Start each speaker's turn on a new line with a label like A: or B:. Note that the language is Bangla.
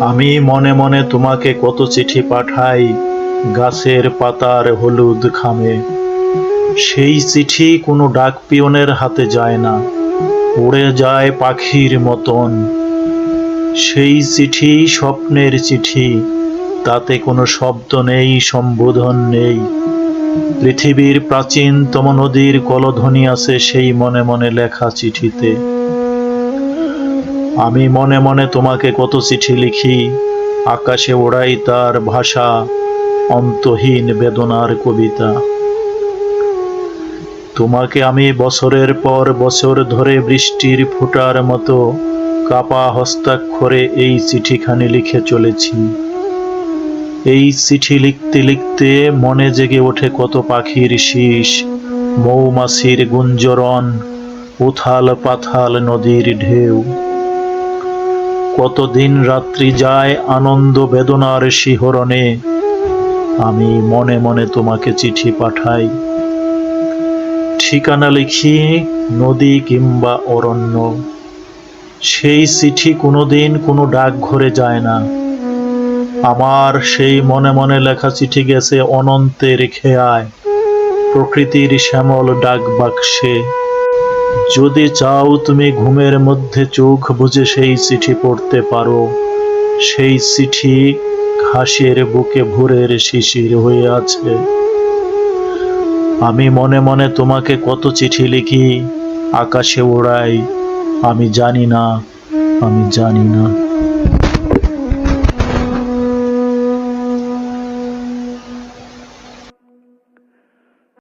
A: আমি মনে মনে তোমাকে কত চিঠি পাঠাই, গাছের পাতার হলুদ খামে। সেই চিঠি কোনো ডাক পিয়নের হাতে যায় না, উড়ে যায় পাখির মতন। সেই চিঠি স্বপ্নের চিঠি, তাতে কোনো শব্দ নেই, সম্বোধন নেই। পৃথিবীর প্রাচীনতম নদীর কলধ্বনি আছে সেই মনে মনে লেখা চিঠিতে। আমি মনে মনে তোমাকে কত চিঠি লিখি। আকাশে ওড়াই তার ভাষা, অন্তহীন বেদনার কবিতা। তোমাকে আমি বছরের পর বছর ধরে বৃষ্টির ফোঁটার মতো কাপা হস্তাক্ষরে এই চিঠিখানি লিখে চলেছি। এই চিঠি লিখতে লিখতে মনে জেগে ওঠে কত পাখির শীষ, মৌমাছির গুঞ্জরণ উথাল পাথাল নদীর ঢেউ। কতদিন রাত্রি যায় আনন্দ বেদনার শিহরণে? আমি মনে মনে তোমাকে চিঠি পাঠাই। ঠিকানা লিখি নদী কিংবা অরণ্য। সেই চিঠি কোনোদিন কোনো ডাকঘরে যায় না। আমার সেই মনে মনে লেখা চিঠি গেছে অনন্তের খেয়ায়। প্রকৃতির শ্যামল ডাক বাক্সে যদি চাও তুমি ঘুমের মধ্যে চোখ বুঝে সেই চিঠি পড়তে পারো। সেই চিঠি ঘাসের বুকে ভোরের শিশির হয়ে আছে। আমি মনে মনে তোমাকে কত চিঠি লিখি, আকাশে ওড়াই। আমি জানি না, আমি জানি না।